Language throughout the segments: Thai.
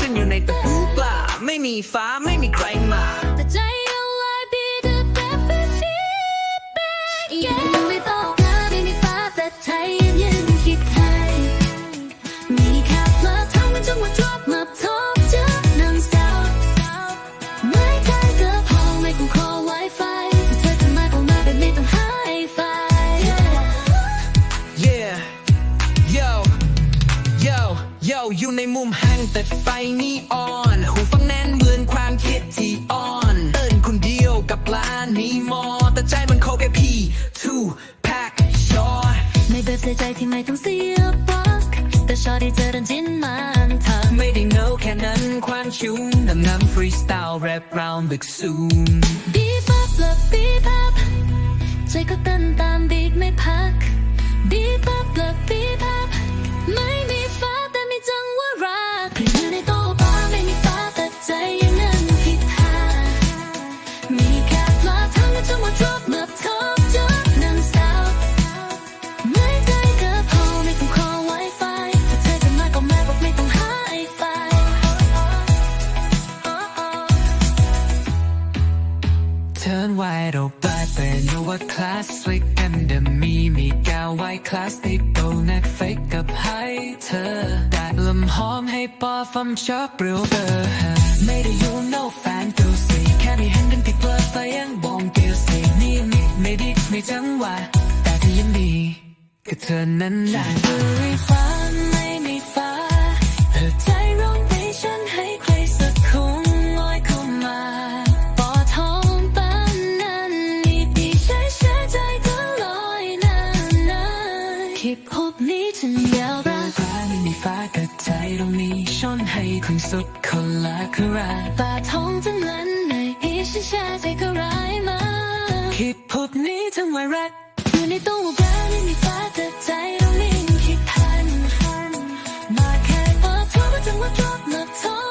ฉันอยู่ในตะหูปลาไม่มีฟ้าไม่มีใคร ในมุมแห่งแต่ไฟนีออน หูฟังแน่นเหมือนความคิดที่อ่อนเอินคนเดียวกับปลานี้มอ แต่ใจมันโคแค่พี่ two pack short ไม่แบบเสียใจที่ไม่ต้องเสียบล็อกแต่ชอบที่เธอเดินจินมันทำไม่ได้ know แค่นั้นความชุ่มดำน้ำ freestyle rap round ลึกซูมบีบอัพและบีบอัพใจก็เต้นตามบีทไม่พักบีบอัพและบีบ เทิร์นไวโรบาเป็นว่าคลาสสิกกันเดมีมีกาวไวคลาสติกโตนักเฟกกับให้เธอดัดลมหอมให้ปอฟัมชอบเปรียวเบอร์ไม่ได้อยู่ no fantasy แค่ได้เห็นกันที่เปิดไฟยังบองเกลสีนี่มิดไม่ดิไม่จังหวะแต่ที่ยังดีก็เธอนั้นแหละไม่ บนี้ฉันยาวรักฟ้าไม่มีฟ้ากับใจตรงนี้ชนให้คุณสุดคนละคราปาทองจังนั้นในอีฉันแช่ใจก็ร้ายมาคิดพบนี้ทั้งไวรัสอยู่ในตู้ปลาไม่มีฟ้าแต่ใจเรานิ่งคิดทันมาแค่ปอทองว่าจังหวะ drop มาทบจะนั่ง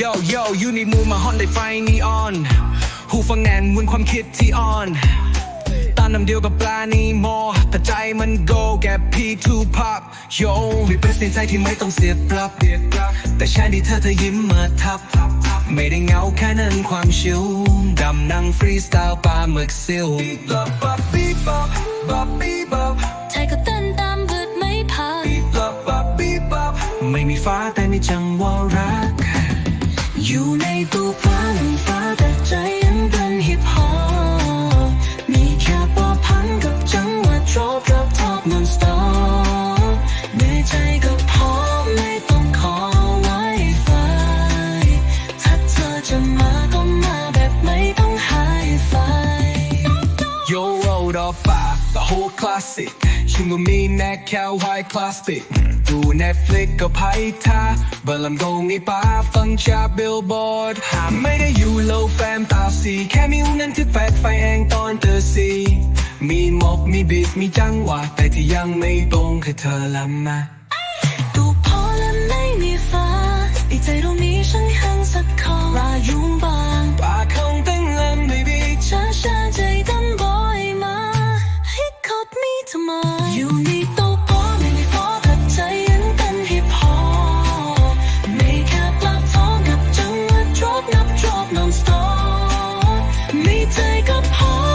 Yo Yo Yo อยู่ในมุมมาฮอนได้ไฟนีออนหูฟังแน่นเหมือนความคิดที่อ่อนตาน้ำเดียวกับปลานีมอแต่ใจมันโกแกพีทูพับโยมีเป็นในใจที่ไม่ต้องเสียปรับ แต่ใช่ที่เธอเธอยิ้มมาทับ ไม่ได้เหงาแค่นั้นความชิวดำนั่งฟรีสไตล์ปลาหมึกซิลบีบบับบีบับบับบีบับใจก็เต้นตามเบิดไม่พักบีบับบับบีบับไม่มีฟ้าแต่มีจังหวะรัก อยู่ในตู้ฟ้าหนึ่งฟ้าแต่ใจยังเป็นฮิปฮอปมีแค่ปอพันกับจังหวะ drop drop top non stop ในใจก็พอไม่ต้องขอ Wi-Fi ถ้าเธอจะมาก็มาแบบไม่ต้อง high five Yo rolled off five the whole classic ชิมก็มีแ with me, that cow white plastic. Do Netflix ก็ไพ่ท่าบลัมโดงไอ้ป้าฟังชาบิลบอร์ดหาไม่ได้อยู่โลแฟมตาสีแค่มีหูนั้นที่แฟดไฟแองตอนเตอร์ซีมีมกมีบิดมีจังหวะแต่ที่ยังไม่ตรงคือเธอละมาดูพอแล้วไม่มีฟ้าอีใจตรงนี้ฉันหันสักคอรายุงบางป้าคงตั้งลำ baby ช้าช้าใจ มีเธอก็พอ